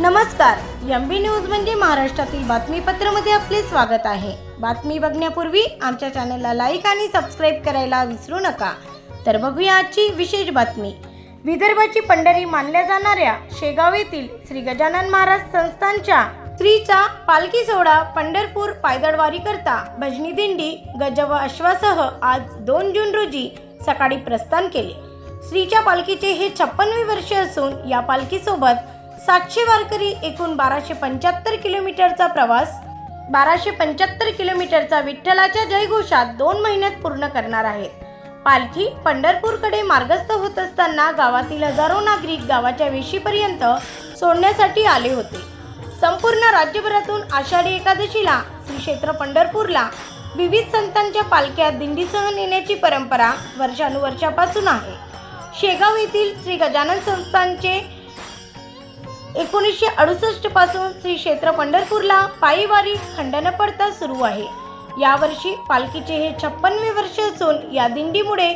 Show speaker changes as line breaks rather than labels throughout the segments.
नमस्कार M B news म्हणजे महाराष्ट्रातील बातमीपत्रामध्ये आपले स्वागत आहे. बातमी बघण्यापूर्वी आमच्या चॅनलला लाईक आणि सबस्क्राईब करायला विसरू नका. तर बघूया आजची विशेष बातमी. विदर्भाची पंढरी मानल्या जाणाऱ्या शेगाव येथील श्री गजानन महाराज संस्थानच्या स्त्रीचा पालखी सोहळा पंढरपूर पायदळवारी करता भजनी दिंडी गज व अश्वासह आज दोन जून रोजी सकाळी प्रस्थान केले. स्त्रीच्या पालखीचे हे छप्पनवे वर्ष असून या पालखीसोबत सातशे वारकरी एकूण बाराशे पंच्याहत्तर किलोमीटरचा प्रवास बाराशे पंच्याहत्तर किलोमीटरचा विठ्ठलाच्या जयघोषात दोन महिन्यात पूर्ण करणार आहेत पालखी पंढरपूरकडे मार्गस्थ होत असताना गावातील हजारो नागरिक गावाच्या वेशीपर्यंत सोडण्यासाठी आले होते. संपूर्ण राज्यभरातून आषाढी एकादशीला श्री क्षेत्र पंढरपूरला विविध संतांच्या पालख्या दिंडीसह नेण्याची परंपरा वर्षानुवर्षापासून आहे. शेगाव येथील श्री गजानन संस्थानचे एकोणीसशे अडुसष्टपासून श्री क्षेत्र पंढरपूरला पायीवारी खंडन पडता सुरू आहे. यावर्षी पालखीचे हे छप्पनवे वर्ष असून या दिंडीमुळे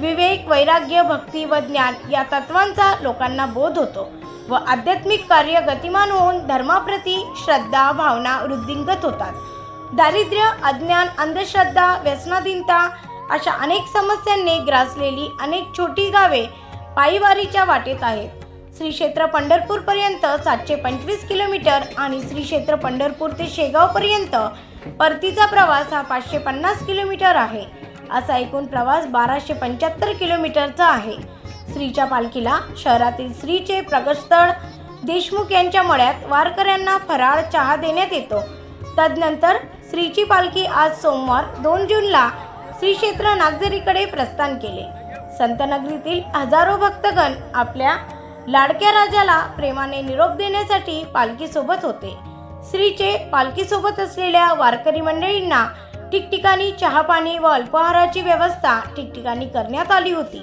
विवेक वैराग्य भक्ती व ज्ञान या तत्वांचा लोकांना बोध होतो व आध्यात्मिक कार्य गतिमान होऊन धर्माप्रती श्रद्धा भावना वृद्धिंगत होतात. दारिद्र्य अज्ञान अंधश्रद्धा व्यसनाधीनता अशा अनेक समस्यांनी ग्रासलेली अनेक छोटी गावे पायीवारीच्या वाटेत आहेत. श्री क्षेत्र पंढरपूरपर्यंत सातशे पंचवीस किलोमीटर आणि श्री क्षेत्र पंढरपूर ते शेगावपर्यंत. परतीचा प्रवास हा पाचशे पन्नास किलोमीटर आहे. असा एकूण प्रवास बाराशे पंच्याहत्तर किलोमीटरचा आहे. श्रीच्या पालखीला शहरातील श्रीचे प्रगतस्थळ देशमुख यांच्या मळ्यात वारकऱ्यांना फराळ चहा देण्यात येतो. तदनंतर श्रीची पालखी आज सोमवार दोन जूनला श्री क्षेत्र नागझरीकडे प्रस्थान केले. संतनगरीतील हजारो भक्तगण आपल्या लाडक्या राजाला प्रेमाने निरोप देण्यासाठी पालखीसोबत होते. श्रीचे पालखीसोबत असलेल्या वारकरी मंडळींना ठिकठिकाणी चहापाणी व अल्पाहाराची व्यवस्था ठिकठिकाणी करण्यात आली होती.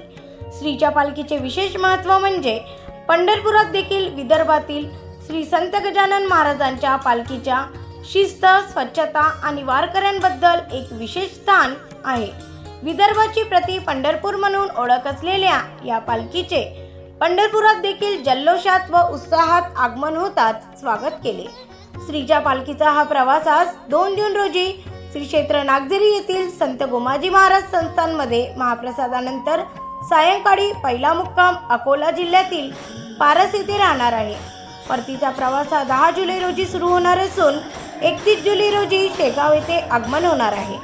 श्रीच्या पालखीचे विशेष महत्त्व म्हणजे पंढरपुरात देखील विदर्भातील श्री संत गजानन महाराजांच्या पालखीच्या शिस्त स्वच्छता आणि वारकऱ्यांबद्दल एक विशेष स्थान आहे. विदर्भाची प्रति पंढरपूर म्हणून ओळख असलेल्या या पालखीचे पंढरपुरात देखील जल्लोषात व उत्साहात आगमन होताच स्वागत केले. श्रीच्या पालखीचा हा प्रवास आज दोन जून रोजी श्री क्षेत्र नागझरी येथील संत गोमाजी महाराज संस्थानमध्ये महाप्रसादानंतर सायंकाळी पहिला मुक्काम अकोला जिल्ह्यातील पारस येथे राहणार आहे. परतीचा प्रवास हा दहा जुलै रोजी सुरू होणार असून एकतीस जुलै रोजी शेगाव येथे आगमन होणार आहे.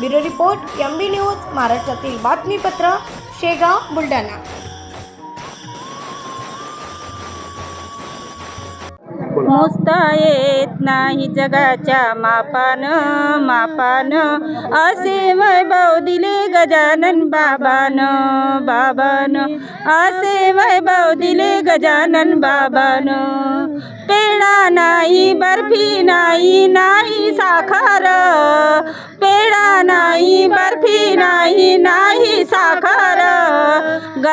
Bureau report M B news महाराष्ट्रातील बातमीपत्र शेगाव बुलढाणा.
मोजता येत नाही जगाच्या मापान मापान. असे वैभव दिले गजानन बाबान बाबान. असे वैभव दिले गजानन बाबान. पेढा नाही बर्फी नाही नाही साखर. पेढा नाही बर्फी नाही नाही साखर.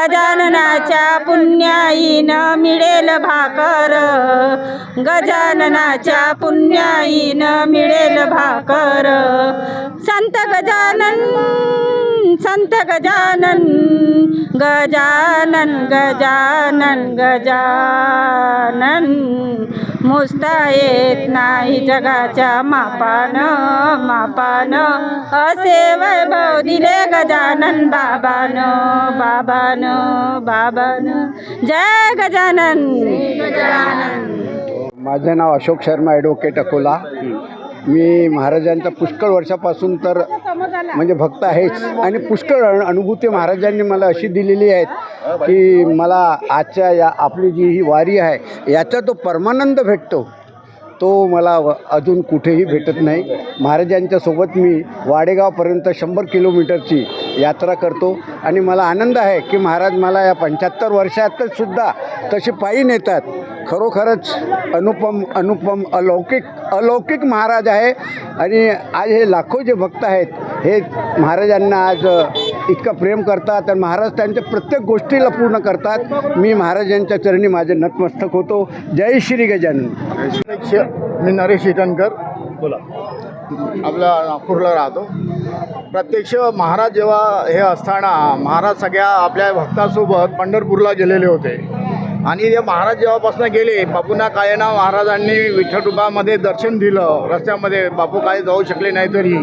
गजाननाच्या पुण्याईन मिळेल भाकर. गजाननाच्या पुण्याईन मिळेल भाकर. संत गजानन संत गजानन गजानन गजानन गजानन. मोजता येत नाही जगाच्या मापान मापान. असे वैभव दिले गजानन बाबान बाबान बाबान. जय गजानन. गजानन
माझं नाव अशोक शर्मा ॲडव्होकेट अकोला. मी महाराजांचा पुष्कळ वर्षापासून तर म्हणजे भक्त आहेच. आणि पुष्कळ अनुभूती महाराजांनी मला अशी दिलेली आहेत की मला आजच्या या आपली जी ही वारी आहे याचा तो परमानंद भेटतो. तो मला व- अजून कुठेही भेटत नाही. महाराजांच्या सोबत मी वाडेगावपर्यंत शंभर किलोमीटरची यात्रा करतो. आणि मला आनंद आहे की महाराज मला या पंच्याहत्तर वर्षातच सुद्धा पायी नेतात. खरोखरच अनुपम अनुपम अलौकिक अलौकिक महाराज आहे. आणि आज हे लाखो जे भक्त आहेत हे महाराजांना आज इतकं प्रेम करतात आणि महाराज त्यांच्या प्रत्येक गोष्टीला पूर्ण करतात. मी महाराजांच्या चरणी माझे नतमस्तक होतो. जय श्री गजानन.
मी नरेश इटनकर. बोला. आपला नागपूरला राहतो. प्रत्यक्ष महाराज जेव्हा हे असताना महाराज सगळ्या आपल्या भक्तासोबत पंढरपूरला गेलेले होते. आणि ते महाराज जेव्हापासून गेले बापूंना कायना महाराजांनी विठ्ठलरुपामध्ये दर्शन दिलं. रस्त्यामध्ये बापू काय जाऊ शकले नाही तरी.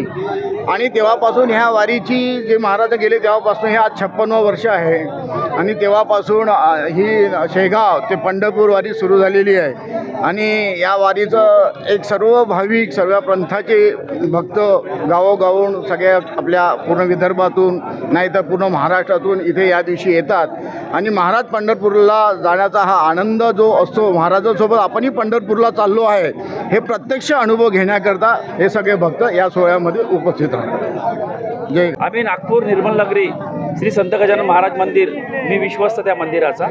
आणि तेव्हापासून ह्या वारीची जे महाराज गेले तेव्हापासून हे आज छप्पन्न वर्ष आहे. आणि तेव्हापासून ही शेगाव ते पंढरपूर वारी सुरू झालेली आहे. आणि या वारीचं एक सर्व भाविक सर्व पंथाचे भक्त गावोगावून सगळ्या आपल्या पूर्ण विदर्भातून नाही तर पूर्ण महाराष्ट्रातून इथे या दिवशी येतात. आणि महाराज पंढरपूरला जाण्याचा हा आनंद जो असतो महाराजांसोबत आपणही पंढरपूरला चाललो आहे हे प्रत्यक्ष अनुभव घेण्याकरता हे सगळे भक्त या सोहळ्यामध्ये उपस्थित राहतात. जय.
आम्ही नागपूर निर्मल नगरी श्री संत गजानन महाराज मंदिर मी विश्वस्त त्या मंदिराचा.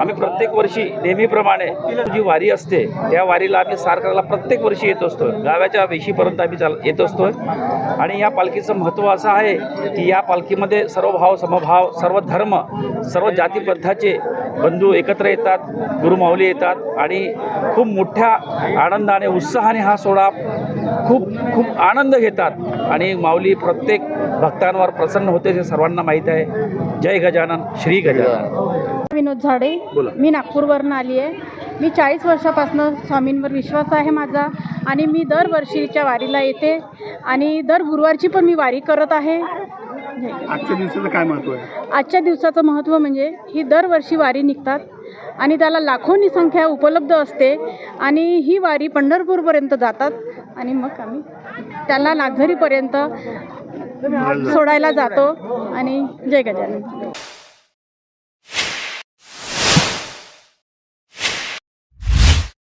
आम्ही प्रत्येक वर्षी नेहमीप्रमाणे जी वारी असते त्या वारीला आम्ही सार प्रत्येक वर्षी येत असतो. गावाच्या वेशीपर्यंत आम्ही चाल येत असतो. आणि या पालखीचं महत्त्व असं आहे की या पालखीमध्ये सर्व भाव समभाव सर्व धर्म सर्व जातीपद्धाचे बंधू एकत्र येतात गुरुमाऊली येतात आणि खूप मोठ्या आनंदाने उत्साहाने हा सोहळा खूप खूप आनंद घेतात. आणि माऊली प्रत्येक भक्तांवर प्रसन्न होते हे सर्वांना माहीत आहे. जय गजानन श्री गजानन.
विनोद झाडे
बोला.
मी नागपूरवरून आली आहे. मी चाळीस वर्षापासून स्वामींवर विश्वास आहे माझा आणि मी दरवर्षीच्या वारीला येते आणि दर गुरुवारची पण मी वारी करत आहे.
आजच्या दिवसाचं काय महत्त्व आहे?
आजच्या दिवसाचं महत्त्व म्हणजे ही दरवर्षी वारी निघतात आणि त्याला लाखोंनी संख्या उपलब्ध असते आणि ही वारी पंढरपूरपर्यंत जातात आणि मग आम्ही त्यांना नागझरीपर्यंत सोडायला जातो आणि जय गजानन.